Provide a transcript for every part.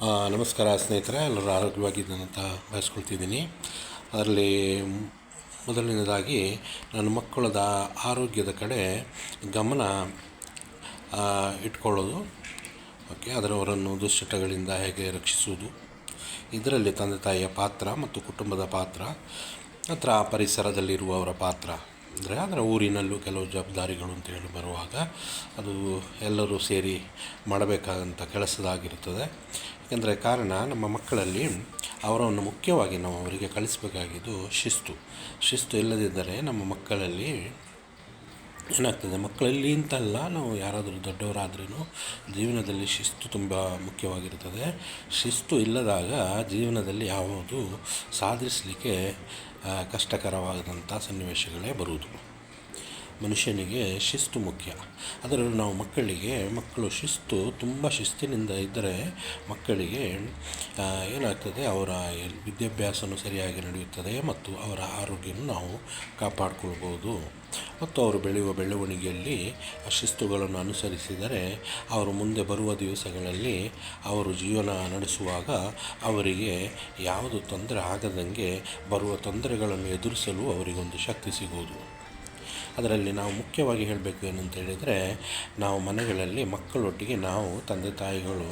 ನಮಸ್ಕಾರ ಸ್ನೇಹಿತರೆ, ಎಲ್ಲರೂ ಆರೋಗ್ಯವಾಗಿದ್ದಂತ ಬಯಸ್ಕೊಳ್ತಿದ್ದೀನಿ. ಅದರಲ್ಲಿ ಮೊದಲನೇದಾಗಿ ನನ್ನ ಮಕ್ಕಳದ ಆರೋಗ್ಯದ ಕಡೆ ಗಮನ ಇಟ್ಕೊಳ್ಳೋದು. ಓಕೆ, ಅದರವರನ್ನು ದುಶ್ಚಟಗಳಿಂದ ಹೇಗೆ ರಕ್ಷಿಸುವುದು. ಇದರಲ್ಲಿ ತಂದೆ ತಾಯಿಯ ಪಾತ್ರ ಮತ್ತು ಕುಟುಂಬದ ಪಾತ್ರ, ನಂತರ ಪರಿಸರದಲ್ಲಿರುವವರ ಪಾತ್ರ. ಅಂದರೆ ಅದರ ಊರಿನಲ್ಲೂ ಕೆಲವು ಜವಾಬ್ದಾರಿಗಳು ಅಂತ ಹೇಳಿ ಬರುವಾಗ ಅದು ಎಲ್ಲರೂ ಸೇರಿ ಮಾಡಬೇಕಾದಂಥ ಕೆಲಸದಾಗಿರುತ್ತದೆ. ಏಕೆಂದರೆ ಕಾರಣ ನಮ್ಮ ಮಕ್ಕಳಲ್ಲಿ ಅವರನ್ನು ಮುಖ್ಯವಾಗಿ ನಾವು ಅವರಿಗೆ ಕಲಿಸಬೇಕಾಗಿದ್ದು ಶಿಸ್ತು. ಶಿಸ್ತು ಇಲ್ಲದಿದ್ದರೆ ನಮ್ಮ ಮಕ್ಕಳಲ್ಲಿ ಏನಾಗ್ತದೆ, ಮಕ್ಕಳಲ್ಲಿ ಅಂತಲ್ಲ, ನಾವು ಯಾರಾದರೂ ದೊಡ್ಡವರಾದ್ರೂ ಜೀವನದಲ್ಲಿ ಶಿಸ್ತು ತುಂಬ ಮುಖ್ಯವಾಗಿರ್ತದೆ. ಶಿಸ್ತು ಇಲ್ಲದಾಗ ಜೀವನದಲ್ಲಿ ಯಾವುದು ಸಾಧಿಸಲಿಕ್ಕೆ ಕಷ್ಟಕರವಾದಂಥ ಸನ್ನಿವೇಶಗಳೇ ಬರುವುದು. ಮನುಷ್ಯನಿಗೆ ಶಿಸ್ತು ಮುಖ್ಯ. ಅದರಲ್ಲೂ ನಾವು ಮಕ್ಕಳಿಗೆ, ಮಕ್ಕಳು ಶಿಸ್ತು, ತುಂಬ ಶಿಸ್ತಿನಿಂದ ಇದ್ದರೆ ಮಕ್ಕಳಿಗೆ ಏನಾಗ್ತದೆ, ಅವರ ವಿದ್ಯಾಭ್ಯಾಸನೂ ಸರಿಯಾಗಿ ನಡೆಯುತ್ತದೆ ಮತ್ತು ಅವರ ಆರೋಗ್ಯವನ್ನು ನಾವು ಕಾಪಾಡಿಕೊಳ್ಬೋದು. ಮತ್ತು ಅವರು ಬೆಳೆಯುವ ಬೆಳವಣಿಗೆಯಲ್ಲಿ ಆ ಶಿಸ್ತುಗಳನ್ನು ಅನುಸರಿಸಿದರೆ ಅವರು ಮುಂದೆ ಬರುವ ದಿವಸಗಳಲ್ಲಿ ಅವರು ಜೀವನ ನಡೆಸುವಾಗ ಅವರಿಗೆ ಯಾವುದು ತೊಂದರೆ ಆಗದಂಗೆ ಬರುವ ತೊಂದರೆಗಳನ್ನು ಎದುರಿಸಲು ಅವರಿಗೊಂದು ಶಕ್ತಿ ಸಿಗುವುದು. ಅದರಲ್ಲಿ ನಾವು ಮುಖ್ಯವಾಗಿ ಹೇಳಬೇಕು ಏನಂತ ಹೇಳಿದರೆ, ನಾವು ಮನೆಗಳಲ್ಲಿ ಮಕ್ಕಳೊಟ್ಟಿಗೆ ನಾವು ತಂದೆ ತಾಯಿಗಳು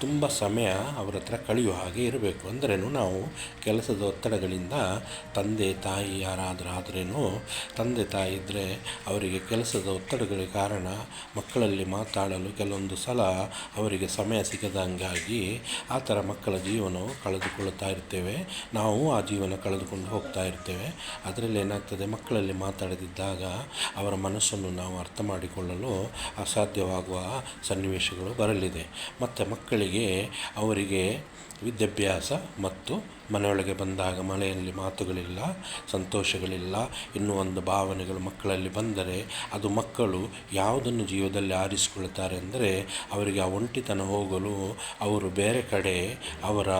ತುಂಬ ಸಮಯ ಅವರ ಹತ್ರ ಕಳೆಯುವ ಹಾಗೆ ಇರಬೇಕು. ಅಂದ್ರೇನು ನಾವು ಕೆಲಸದ ಒತ್ತಡಗಳಿಂದ ತಂದೆ ತಾಯಿ ಯಾರಾದರೂ ಆದ್ರೇನು ತಂದೆ ತಾಯಿ ಇದ್ದರೆ ಅವರಿಗೆ ಕೆಲಸದ ಒತ್ತಡಗಳ ಕಾರಣ ಮಕ್ಕಳಲ್ಲಿ ಮಾತಾಡಲು ಕೆಲವೊಂದು ಸಲ ಅವರಿಗೆ ಸಮಯ ಸಿಗದಂಗಾಗಿ ಆ ಥರ ಮಕ್ಕಳ ಜೀವನವು ಕಳೆದುಕೊಳ್ಳುತ್ತಾ ಇರ್ತೇವೆ. ನಾವು ಆ ಜೀವನ ಕಳೆದುಕೊಂಡು ಹೋಗ್ತಾ ಇರ್ತೇವೆ. ಅದರಲ್ಲಿ ಏನಾಗ್ತದೆ ಮಕ್ಕಳಲ್ಲಿ ಮಾತಾಡದಿದ್ದಾಗ ಅವರ ಮನಸ್ಸನ್ನು ನಾವು ಅರ್ಥ ಮಾಡಿಕೊಳ್ಳಲು ಅಸಾಧ್ಯವಾಗುವ ಸನ್ನಿವೇಶಗಳು ಬರಲಿದೆ. ಮತ್ತು ಮಕ್ಕಳಿಗೆ ಅವರಿಗೆ ವಿದ್ಯಾಭ್ಯಾಸ ಮತ್ತು ಮನೆಯೊಳಗೆ ಬಂದಾಗ ಮನೆಯಲ್ಲಿ ಮಾತುಗಳಿಲ್ಲ, ಸಂತೋಷಗಳಿಲ್ಲ. ಇನ್ನೂ ಒಂದು ಭಾವನೆಗಳು ಮಕ್ಕಳಲ್ಲಿ ಬಂದರೆ ಅದು ಮಕ್ಕಳು ಯಾವುದನ್ನು ಜೀವದಲ್ಲಿ ಆರಿಸಿಕೊಳ್ತಾರೆ ಅಂದರೆ ಅವರಿಗೆ ಆ ಒಂಟಿತನ ಹೋಗಲು ಅವರು ಬೇರೆ ಕಡೆ ಅವರ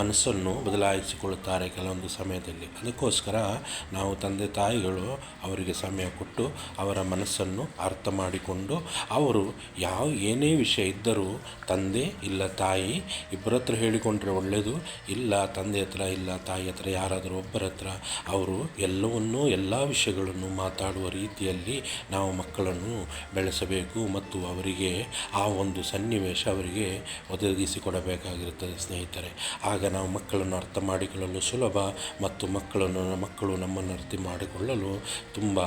ಮನಸ್ಸನ್ನು ಬದಲಾಯಿಸಿಕೊಳ್ಳುತ್ತಾರೆ ಕೆಲವೊಂದು ಸಮಯದಲ್ಲಿ. ಅದಕ್ಕೋಸ್ಕರ ನಾವು ತಂದೆ ತಾಯಿಗಳು ಅವರಿಗೆ ಸಮಯ ಕೊಟ್ಟು ಅವರ ಮನಸ್ಸನ್ನು ಅರ್ಥ ಮಾಡಿಕೊಂಡು ಅವರು ಯಾವ ಏನೇ ವಿಷಯ ಇದ್ದರೂ ತಂದೆ ಇಲ್ಲ ತಾಯಿ, ಇಬ್ಬರ ಹತ್ರ ಹೇಳಿಕೊಂಡ್ರೆ ಒಳ್ಳೆಯದು ಇಲ್ಲ ತಂದೆ ಹತ್ರ ಇಲ್ಲ, ತಾಯಿ ಹತ್ರ ಯಾರಾದರೂ ಒಬ್ಬರ ಹತ್ರ, ಅವರು ಎಲ್ಲವನ್ನೂ, ಎಲ್ಲ ವಿಷಯಗಳನ್ನು ಮಾತಾಡುವ ರೀತಿಯಲ್ಲಿ ನಾವು ಮಕ್ಕಳನ್ನು ಬೆಳೆಸಬೇಕು ಮತ್ತು ಅವರಿಗೆ ಆ ಒಂದು ಸನ್ನಿವೇಶ ಅವರಿಗೆ ಒದಗಿಸಿಕೊಡಬೇಕಾಗಿರುತ್ತದೆ ಸ್ನೇಹಿತರೆ. ಆಗ ನಾವು ಮಕ್ಕಳನ್ನು ಅರ್ಥ ಮಾಡಿಕೊಳ್ಳಲು ಸುಲಭ ಮತ್ತು ಮಕ್ಕಳನ್ನು, ಮಕ್ಕಳು ನಮ್ಮನ್ನು ಅರ್ಥ ಮಾಡಿಕೊಳ್ಳಲು ತುಂಬ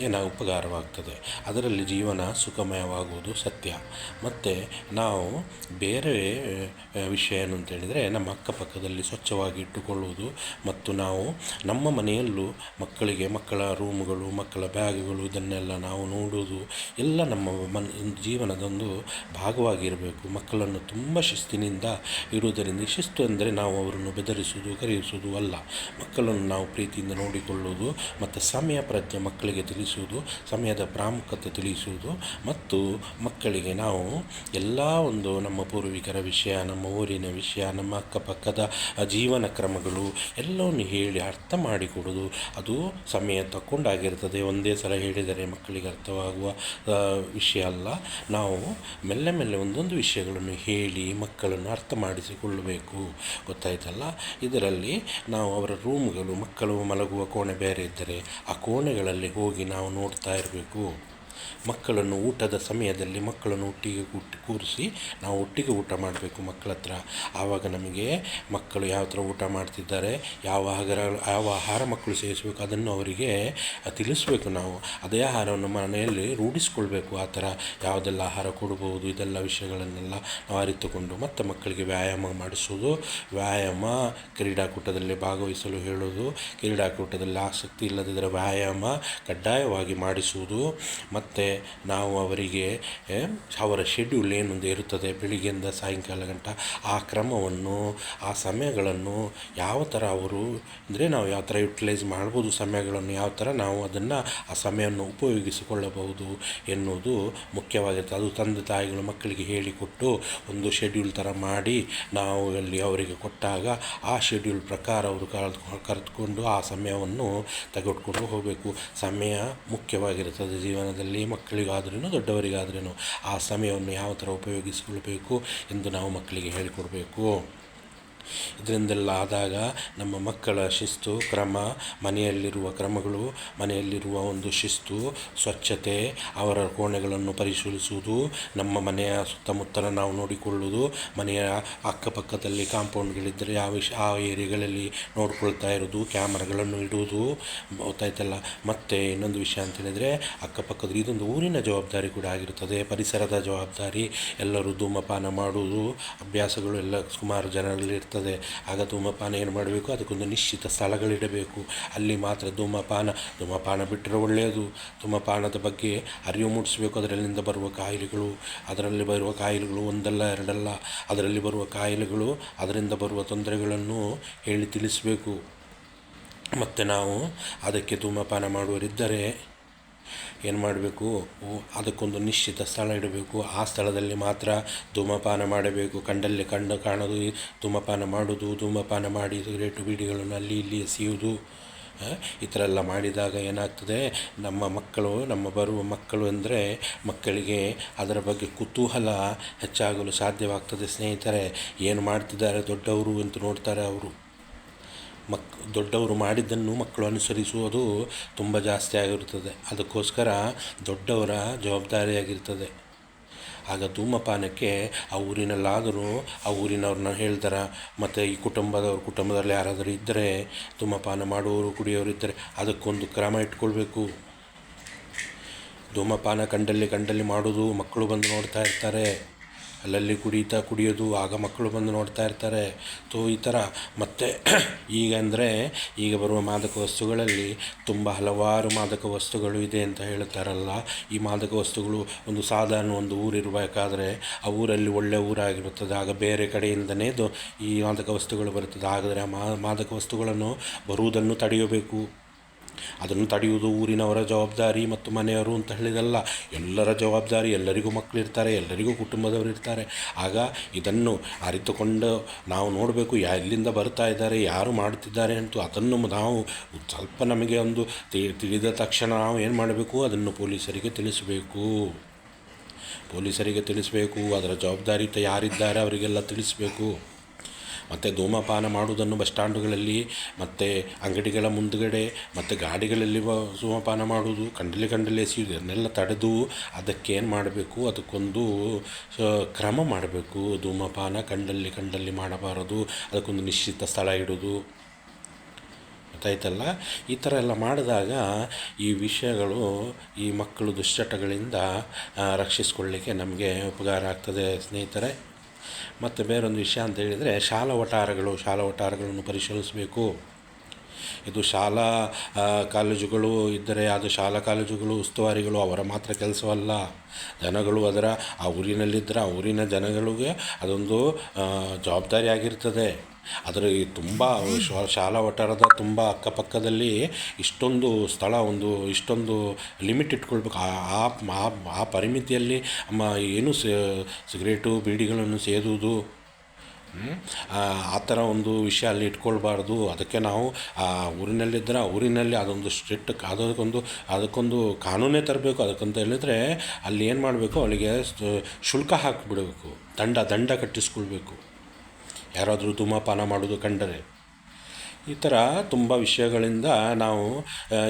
ಏನ ಉಪಕಾರವಾಗ್ತದೆ. ಅದರಲ್ಲಿ ಜೀವನ ಸುಖಮಯವಾಗುವುದು ಸತ್ಯ. ಮತ್ತು ನಾವು ಬೇರೆ ವಿಷಯ ಏನು ಅಂತ ಹೇಳಿದರೆ ನಮ್ಮ ಅಕ್ಕಪಕ್ಕದಲ್ಲಿ ಸ್ವಚ್ಛವಾಗಿ ಇಟ್ಟುಕೊಳ್ಳುವುದು ಮತ್ತು ನಾವು ನಮ್ಮ ಮನೆಯಲ್ಲೂ ಮಕ್ಕಳಿಗೆ ಮಕ್ಕಳ ರೂಮ್ಗಳು, ಮಕ್ಕಳ ಬ್ಯಾಗುಗಳು ಇದನ್ನೆಲ್ಲ ನಾವು ನೋಡುವುದು ಎಲ್ಲ ನಮ್ಮ ಮನ್, ಜೀವನದೊಂದು ಭಾಗವಾಗಿರಬೇಕು. ಮಕ್ಕಳನ್ನು ತುಂಬ ಶಿಸ್ತಿನಿಂದ ಇರುವುದರಿಂದ, ಶಿಸ್ತು ಅಂದರೆ ನಾವು ಅವರನ್ನು ಬೆದರಿಸುವುದು, ಕರೆಯಿಸುವುದು ಅಲ್ಲ. ಮಕ್ಕಳನ್ನು ನಾವು ಪ್ರೀತಿಯಿಂದ ನೋಡಿಕೊಳ್ಳುವುದು ಮತ್ತು ಸಮಯ ಪ್ರಜ್ಞೆ ಮಕ್ಕಳಿಗೆ ತಿಳಿಸುವುದು, ಸಮಯದ ಪ್ರಾಮುಖ್ಯತೆ ತಿಳಿಸುವುದು ಮತ್ತು ಮಕ್ಕಳಿಗೆ ನಾವು ಎಲ್ಲ ಒಂದು ನಮ್ಮ ಪೂರ್ವಿಕರ ವಿಷಯ, ನಮ್ಮ ಊರಿನ ವಿಷಯ, ನಮ್ಮ ಅಕ್ಕಪಕ್ಕದ ಜೀವನ ಕ್ರಮಗಳು ಎಲ್ಲವನ್ನು ಹೇಳಿ ಅರ್ಥ ಮಾಡಿಕೊಡೋದು ಅದು ಸಮಯ ತಕ್ಕೊಂಡಾಗಿರ್ತದೆ. ಒಂದೇ ಸಲ ಹೇಳಿದರೆ ಮಕ್ಕಳಿಗೆ ಅರ್ಥವಾಗುವ ವಿಷಯ ಅಲ್ಲ. ನಾವು ಮೆಲ್ಲೆ ಮೆಲ್ಲೆ ಒಂದೊಂದು ವಿಷಯಗಳನ್ನು ಹೇಳಿ ಮಕ್ಕಳನ್ನು ಅರ್ಥ ಮಾಡಿಸಿಕೊಳ್ಳಬೇಕು. ಗೊತ್ತಾಯ್ತಲ್ಲ? ಇದರಲ್ಲಿ ನಾವು ಅವರ ರೂಮ್ಗಳು ಮಕ್ಕಳು ಮಲಗುವ ಕೋಣೆ ಬೇರೆ ಇದ್ದರೆ ಆ ಕೋಣೆಗಳಲ್ಲಿ ಹೋಗಿ ನಾವು ನೋಡ್ತಾ ಇರಬೇಕು. ಮಕ್ಕಳನ್ನು ಊಟದ ಸಮಯದಲ್ಲಿ ಮಕ್ಕಳನ್ನು ಒಟ್ಟಿಗೆ ಕೂಟ್, ಕೂರಿಸಿ ನಾವು ಒಟ್ಟಿಗೆ ಊಟ ಮಾಡಬೇಕು ಮಕ್ಕಳ ಹತ್ರ. ಆವಾಗ ನಮಗೆ ಮಕ್ಕಳು ಯಾವ ಥರ ಊಟ ಮಾಡ್ತಿದ್ದಾರೆ, ಯಾವ ಆಹಾರ ಯಾವ ಆಹಾರ ಮಕ್ಕಳು ಸೇವಿಸಬೇಕು ಅದನ್ನು ಅವರಿಗೆ ತಿಳಿಸ್ಬೇಕು ನಾವು. ಅದೇ ಆಹಾರವನ್ನು ಮನೆಯಲ್ಲಿ ರೂಢಿಸ್ಕೊಳ್ಬೇಕು. ಆ ಥರ ಯಾವುದೆಲ್ಲ ಆಹಾರ ಕೊಡ್ಬೋದು, ಇದೆಲ್ಲ ವಿಷಯಗಳನ್ನೆಲ್ಲ ನಾವು ಅರಿತುಕೊಂಡು ಮತ್ತು ಮಕ್ಕಳಿಗೆ ವ್ಯಾಯಾಮ ಮಾಡಿಸೋದು, ವ್ಯಾಯಾಮ ಕ್ರೀಡಾಕೂಟದಲ್ಲಿ ಭಾಗವಹಿಸಲು ಹೇಳೋದು, ಕ್ರೀಡಾಕೂಟದಲ್ಲಿ ಆಸಕ್ತಿ ಇಲ್ಲದಿದ್ದರೆ ವ್ಯಾಯಾಮ ಕಡ್ಡಾಯವಾಗಿ ಮಾಡಿಸುವುದು ಮತ್ತು ನಾವು ಅವರಿಗೆ ಅವರ ಶೆಡ್ಯೂಲ್ ಏನೊಂದು ಇರುತ್ತದೆ ಬೆಳಿಗ್ಗೆಯಿಂದ ಸಾಯಂಕಾಲ ಗಂಟ ಆ ಕ್ರಮವನ್ನು, ಆ ಸಮಯಗಳನ್ನು ಯಾವ ಥರ ಅವರು, ಅಂದರೆ ನಾವು ಯಾವ ಥರ ಯುಟಿಲೈಸ್ ಮಾಡ್ಬೋದು ಸಮಯಗಳನ್ನು, ಯಾವ ಥರ ನಾವು ಅದನ್ನು ಆ ಸಮಯವನ್ನು ಉಪಯೋಗಿಸಿಕೊಳ್ಳಬಹುದು ಎನ್ನುವುದು ಮುಖ್ಯವಾಗಿರುತ್ತೆ ಅದು ತಂದೆ ತಾಯಿಗಳು ಮಕ್ಕಳಿಗೆ ಹೇಳಿಕೊಟ್ಟು ಒಂದು ಶೆಡ್ಯೂಲ್ ಥರ ಮಾಡಿ ನಾವು ಅಲ್ಲಿ ಅವರಿಗೆ ಕೊಟ್ಟಾಗ ಆ ಶೆಡ್ಯೂಲ್ ಪ್ರಕಾರ ಅವರು ಕರೆದು ಕರೆದುಕೊಂಡು ಆ ಸಮಯವನ್ನು ತೆಗೆದುಕೊಂಡು ಹೋಗಬೇಕು. ಸಮಯ ಮುಖ್ಯವಾಗಿರುತ್ತದೆ ಜೀವನದಲ್ಲಿ. ಆಗಲಿ ಮಕ್ಕಳಿಗಾದ್ರೂ ದೊಡ್ಡವರಿಗಾದ್ರೂ ಆ ಸಮಯವನ್ನು ಯಾವ ಥರ ಉಪಯೋಗಿಸಿಕೊಳ್ಬೇಕು ಎಂದು ನಾವು ಮಕ್ಕಳಿಗೆ ಹೇಳಿಕೊಡಬೇಕು. ಇದರಿಂದೆಲ್ಲ ಆದಾಗ ನಮ್ಮ ಮಕ್ಕಳ ಶಿಸ್ತು, ಕ್ರಮ, ಮನೆಯಲ್ಲಿರುವ ಕ್ರಮಗಳು, ಮನೆಯಲ್ಲಿರುವ ಒಂದು ಶಿಸ್ತು, ಸ್ವಚ್ಛತೆ, ಅವರ ಕೋಣೆಗಳನ್ನು ಪರಿಶೀಲಿಸುವುದು, ನಮ್ಮ ಮನೆಯ ಸುತ್ತಮುತ್ತಲ ನಾವು ನೋಡಿಕೊಳ್ಳುವುದು, ಮನೆಯ ಅಕ್ಕಪಕ್ಕದಲ್ಲಿ ಕಾಂಪೌಂಡ್ಗಳಿದ್ದರೆ ಆ ವಿಷ, ಆ ಏರಿಯಾಗಳಲ್ಲಿ ನೋಡಿಕೊಳ್ತಾ ಇರೋದು ಕ್ಯಾಮರಾಗಳನ್ನು ಇಡುವುದು ಗೊತ್ತಾಯ್ತಲ್ಲ ಮತ್ತು ಇನ್ನೊಂದು ವಿಷಯ ಅಂತ ಹೇಳಿದರೆ ಅಕ್ಕಪಕ್ಕದ ಇದೊಂದು ಊರಿನ ಜವಾಬ್ದಾರಿ ಕೂಡ ಆಗಿರುತ್ತದೆ. ಪರಿಸರದ ಜವಾಬ್ದಾರಿ, ಎಲ್ಲರೂ ಧೂಮಪಾನ ಮಾಡುವುದು, ಅಭ್ಯಾಸಗಳು ಎಲ್ಲ ಸುಮಾರು ಜನರಲ್ಲಿ ಇರ್ತದೆ ಆಗ ಧೂಮಪಾನ ಏನು ಮಾಡಬೇಕು? ಅದಕ್ಕೊಂದು ನಿಶ್ಚಿತ ಸ್ಥಳಗಳಿಡಬೇಕು. ಅಲ್ಲಿ ಮಾತ್ರ ಧೂಮಪಾನ ಧೂಮಪಾನ ಬಿಟ್ಟರೆ ಒಳ್ಳೆಯದು. ಧೂಮಪಾನದ ಬಗ್ಗೆ ಅರಿವು ಮೂಡಿಸಬೇಕು. ಅದರಲ್ಲಿಂದ ಬರುವ ಕಾಯಿಲೆಗಳು, ಅದರಲ್ಲಿ ಬರುವ ಕಾಯಿಲೆಗಳು ಒಂದಲ್ಲ, ಎರಡಲ್ಲ. ಅದರಲ್ಲಿ ಬರುವ ಕಾಯಿಲೆಗಳು, ಅದರಿಂದ ಬರುವ ತೊಂದರೆಗಳನ್ನು ಹೇಳಿ ತಿಳಿಸಬೇಕು. ಮತ್ತು ನಾವು ಅದಕ್ಕೆ ಧೂಮಪಾನ ಮಾಡುವರಿದ್ದರೆ ಏನು ಮಾಡಬೇಕು? ಅದಕ್ಕೊಂದು ನಿಶ್ಚಿತ ಸ್ಥಳ ಇಡಬೇಕು. ಆ ಸ್ಥಳದಲ್ಲಿ ಮಾತ್ರ ಧೂಮಪಾನ ಮಾಡಬೇಕು. ಕಂಡಲ್ಲಿ ಕಂಡು ಕಾಣೋದು, ಧೂಮಪಾನ ಮಾಡೋದು, ಧೂಮಪಾನ ಮಾಡಿ ಸಿಗರೇಟು ಬೀಡಿಗಳನ್ನು ಅಲ್ಲಿ ಇಲ್ಲಿ ಎಸೆಯುವುದು. ಈ ಥರ ಎಲ್ಲ ಮಾಡಿದಾಗ ಏನಾಗ್ತದೆ? ನಮ್ಮ ಮಕ್ಕಳು, ನಮ್ಮ ಬರುವ ಮಕ್ಕಳು ಅಂದರೆ ಮಕ್ಕಳಿಗೆ ಅದರ ಬಗ್ಗೆ ಕುತೂಹಲ ಹೆಚ್ಚಾಗಲು ಸಾಧ್ಯವಾಗ್ತದೆ ಸ್ನೇಹಿತರೆ. ಏನು ಮಾಡ್ತಿದ್ದಾರೆ ದೊಡ್ಡವರು ಅಂತ ನೋಡ್ತಾರೆ ಅವರು. ಮಕ್, ದೊಡ್ಡವರು ಮಾಡಿದ್ದನ್ನು ಮಕ್ಕಳು ಅನುಸರಿಸುವುದು ತುಂಬ ಜಾಸ್ತಿ ಆಗಿರುತ್ತದೆ. ಅದಕ್ಕೋಸ್ಕರ ದೊಡ್ಡವರ ಜವಾಬ್ದಾರಿಯಾಗಿರ್ತದೆ. ಆಗ ಧೂಮಪಾನಕ್ಕೆ ಆ ಊರಿನಲ್ಲಾದರೂ ಆ ಊರಿನವ್ರನ್ನ ಹೇಳ್ತಾರೆ. ಮತ್ತು ಈ ಕುಟುಂಬದವ್ರ, ಕುಟುಂಬದಲ್ಲಿ ಯಾರಾದರೂ ಇದ್ದರೆ ಧೂಮಪಾನ ಮಾಡುವವರು, ಕುಡಿಯೋರು ಇದ್ದರೆ ಅದಕ್ಕೊಂದು ಕ್ರಮ ಇಟ್ಕೊಳ್ಬೇಕು. ಧೂಮಪಾನ ಕಂಡಲ್ಲಿ ಕಂಡಲ್ಲಿ ಮಾಡೋದು ಮಕ್ಕಳು ಬಂದು ನೋಡ್ತಾ ಇರ್ತಾರೆ. ಅಲ್ಲಲ್ಲಿ ಕುಡಿತಾ ಕುಡಿಯೋದು, ಆಗ ಮಕ್ಕಳು ಬಂದು ನೋಡ್ತಾ ಇರ್ತಾರೆ. ತೋ, ಈ ಥರ ಮತ್ತು ಈಗ ಅಂದರೆ, ಈಗ ಬರುವ ಮಾದಕ ವಸ್ತುಗಳಲ್ಲಿ ತುಂಬ ಹಲವಾರು ಮಾದಕ ವಸ್ತುಗಳು ಇದೆ ಅಂತ ಹೇಳ್ತಾರಲ್ಲ. ಈ ಮಾದಕ ವಸ್ತುಗಳು ಒಂದು ಸಾಧಾರಣ ಒಂದು ಊರಿರಬೇಕಾದ್ರೆ ಆ ಊರಲ್ಲಿ ಒಳ್ಳೆಯ ಊರಾಗಿರುತ್ತದೆ. ಆಗ ಬೇರೆ ಕಡೆಯಿಂದನೇ ಈ ಮಾದಕ ವಸ್ತುಗಳು ಬರುತ್ತದೆ. ಹಾಗಾದರೆ ಆ ಮಾದಕ ವಸ್ತುಗಳನ್ನು ಬರುವುದನ್ನು ತಡೆಯಬೇಕು. ಅದನ್ನು ತಡೆಯುವುದು ಊರಿನವರ ಜವಾಬ್ದಾರಿ ಮತ್ತು ಮನೆಯವರು ಅಂತ ಹೇಳಿದಲ್ಲ. ಎಲ್ಲರ ಜವಾಬ್ದಾರಿ ಎಲ್ಲರಿಗೂ ಮಕ್ಕಳಿರ್ತಾರೆ, ಎಲ್ಲರಿಗೂ ಕುಟುಂಬದವರು ಇರ್ತಾರೆ. ಆಗ ಇದನ್ನು ಅರಿತುಕೊಂಡು ನಾವು ನೋಡಬೇಕು, ಯಾ ಎಲ್ಲಿಂದ ಬರ್ತಾ ಇದ್ದಾರೆ, ಯಾರು ಮಾಡ್ತಿದ್ದಾರೆ ಅಂತ ಅದನ್ನು ನಾವು ಸ್ವಲ್ಪ ನಮಗೆ ಒಂದು ತಿಳಿದ ತಕ್ಷಣ ನಾವು ಏನು ಮಾಡಬೇಕು? ಅದನ್ನು ಪೊಲೀಸರಿಗೆ ತಿಳಿಸಬೇಕು. ಪೊಲೀಸರಿಗೆ ತಿಳಿಸಬೇಕು, ಅದರ ಜವಾಬ್ದಾರಿತ ಯಾರಿದ್ದಾರೆ ಅವರಿಗೆಲ್ಲ ತಿಳಿಸಬೇಕು. ಮತ್ತು ಧೂಮಪಾನ ಮಾಡುವುದನ್ನು ಬಸ್ ಸ್ಟ್ಯಾಂಡುಗಳಲ್ಲಿ ಮತ್ತು ಅಂಗಡಿಗಳ ಮುಂದುಗಡೆ, ಮತ್ತು ಗಾಡಿಗಳಲ್ಲಿ ಧೂಮಪಾನ ಮಾಡುವುದು, ಕಂಡಲ್ಲಿ ಕಂಡಲ್ಲಿ ಎಸೆಯುವುದು ಅದನ್ನೆಲ್ಲ ತಡೆದು ಅದಕ್ಕೇನು ಮಾಡಬೇಕು, ಅದಕ್ಕೊಂದು ಕ್ರಮ ಮಾಡಬೇಕು. ಧೂಮಪಾನ ಕಂಡಲ್ಲಿ ಕಂಡಲ್ಲಿ ಮಾಡಬಾರದು, ಅದಕ್ಕೊಂದು ನಿಶ್ಚಿತ ಸ್ಥಳ ಇಡೋದು ಗೊತ್ತಾಯ್ತಲ್ಲ? ಈ ಥರ ಎಲ್ಲ ಮಾಡಿದಾಗ ಈ ವಿಷಯಗಳು ಈ ಮಕ್ಕಳು ದುಶ್ಚಟಗಳಿಂದ ರಕ್ಷಿಸ್ಕೊಳ್ಳಿಕ್ಕೆ ನಮಗೆ ಉಪಕಾರ ಆಗ್ತದೆ ಸ್ನೇಹಿತರೆ. ಮತ್ತು ಬೇರೊಂದು ವಿಷಯ ಅಂತ ಹೇಳಿದರೆ ಶಾಲಾ ವಟಾರಗಳನ್ನು ಪರಿಶೀಲಿಸಬೇಕು. ಇದು ಶಾಲಾ ಕಾಲೇಜುಗಳು ಇದ್ದರೆ ಅದು ಶಾಲಾ ಕಾಲೇಜುಗಳು, ಉಸ್ತುವಾರಿಗಳು ಅವರ ಮಾತ್ರ ಕೆಲಸವಲ್ಲ. ಜನಗಳು ಅದರ, ಆ ಊರಿನಲ್ಲಿದ್ದರೆ ಆ ಊರಿನ ಜನಗಳಿಗೆ ಅದೊಂದು ಜವಾಬ್ದಾರಿ ಆಗಿರ್ತದೆ ಅದರ ತುಂಬ ಶಾಲಾ ವಠಾರದ ತುಂಬ ಅಕ್ಕಪಕ್ಕದಲ್ಲಿ ಇಷ್ಟೊಂದು ಸ್ಥಳ, ಒಂದು ಇಷ್ಟೊಂದು ಲಿಮಿಟ್ ಇಟ್ಕೊಳ್ಬೇಕು. ಆ ಆ ಪರಿಮಿತಿಯಲ್ಲಿ ಅಮ್ಮ ಏನು ಸಿಗರೇಟು, ಬೀಡಿಗಳನ್ನು ಸೇದುವುದು ಆ ಥರ ಒಂದು ವಿಷಯ ಅಲ್ಲಿ ಇಟ್ಕೊಳ್ಬಾರ್ದು. ಅದಕ್ಕೆ ನಾವು ಆ ಊರಿನಲ್ಲಿದ್ದರೆ ಆ ಊರಿನಲ್ಲಿ ಅದೊಂದು ಸ್ಟ್ರಿಕ್ಟ್ ಅದಕ್ಕೊಂದು ಅದಕ್ಕೊಂದು ಕಾನೂನೇ ತರಬೇಕು. ಅದಕ್ಕಂತ ಹೇಳಿದರೆ ಅಲ್ಲಿ ಏನು ಮಾಡಬೇಕು? ಅವಳಿಗೆ ಶುಲ್ಕ ಹಾಕಿಬಿಡಬೇಕು. ದಂಡ ದಂಡ ಕಟ್ಟಿಸ್ಕೊಳ್ಬೇಕು. ಯಾರಾದರೂ ಧೂಮಪಾನ ಮಾಡೋದು ಕಂಡರೆ ಈ ಥರ ತುಂಬ ವಿಷಯಗಳಿಂದ ನಾವು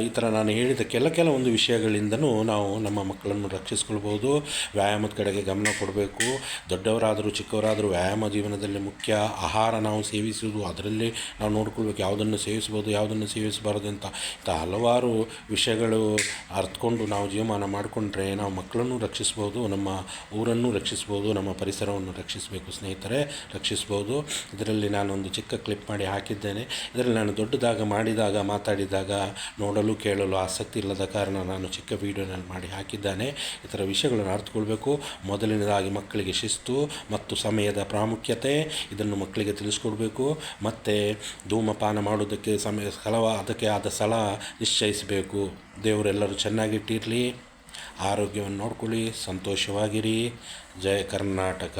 ಈ ಥರ ನಾನು ಹೇಳಿದ ಕೆಲ ಕೆಲವೊಂದು ವಿಷಯಗಳಿಂದನೂ ನಾವು ನಮ್ಮ ಮಕ್ಕಳನ್ನು ರಕ್ಷಿಸ್ಕೊಳ್ಬೋದು. ವ್ಯಾಯಾಮದ ಕಡೆಗೆ ಗಮನ ಕೊಡಬೇಕು. ದೊಡ್ಡವರಾದರೂ ಚಿಕ್ಕವರಾದರೂ ವ್ಯಾಯಾಮ ಜೀವನದಲ್ಲಿ ಮುಖ್ಯ. ಆಹಾರ ನಾವು ಸೇವಿಸುವುದು, ಅದರಲ್ಲಿ ನಾವು ನೋಡ್ಕೊಳ್ಬೇಕು ಯಾವುದನ್ನು ಸೇವಿಸ್ಬೋದು, ಯಾವುದನ್ನು ಸೇವಿಸಬಾರ್ದು ಅಂತ. ಇಂಥ ಹಲವಾರು ವಿಷಯಗಳು ಅರ್ಥಕೊಂಡು ನಾವು ಜೀವಮಾನ ಮಾಡಿಕೊಂಡ್ರೆ ನಾವು ಮಕ್ಕಳನ್ನು ರಕ್ಷಿಸ್ಬೋದು, ನಮ್ಮ ಊರನ್ನು ರಕ್ಷಿಸ್ಬೋದು, ನಮ್ಮ ಪರಿಸರವನ್ನು ರಕ್ಷಿಸಬೇಕು ಸ್ನೇಹಿತರೆ. ರಕ್ಷಿಸ್ಬೋದು. ಇದರಲ್ಲಿ ನಾನೊಂದು ಚಿಕ್ಕ ಕ್ಲಿಪ್ ಮಾಡಿ ಹಾಕಿದ್ದೇನೆ. ಇದರಲ್ಲಿ ನಾನು ದೊಡ್ಡದಾಗ ಮಾಡಿದಾಗ, ಮಾತಾಡಿದಾಗ ನೋಡಲು ಕೇಳಲು ಆಸಕ್ತಿ ಇಲ್ಲದ ಕಾರಣ ನಾನು ಚಿಕ್ಕ ವೀಡಿಯೋನ ಮಾಡಿ ಹಾಕಿದ್ದಾನೆ. ಈ ಥರ ವಿಷಯಗಳನ್ನು ಅರ್ಥಕೊಳ್ಬೇಕು ಮೊದಲನೇದಾಗಿ ಮಕ್ಕಳಿಗೆ ಶಿಸ್ತು ಮತ್ತು ಸಮಯದ ಪ್ರಾಮುಖ್ಯತೆ, ಇದನ್ನು ಮಕ್ಕಳಿಗೆ ತಿಳಿಸ್ಕೊಡ್ಬೇಕು. ಮತ್ತು ಧೂಮಪಾನ ಮಾಡೋದಕ್ಕೆ ಸಮಯ, ಸ್ಥಳವ, ಅದಕ್ಕೆ ಆದ ಸ್ಥಳ ನಿಶ್ಚಯಿಸಬೇಕು. ದೇವರೆಲ್ಲರೂ ಚೆನ್ನಾಗಿಟ್ಟಿರಲಿ. ಆರೋಗ್ಯವನ್ನು ನೋಡ್ಕೊಳ್ಳಿ, ಸಂತೋಷವಾಗಿರಿ. ಜಯ ಕರ್ನಾಟಕ.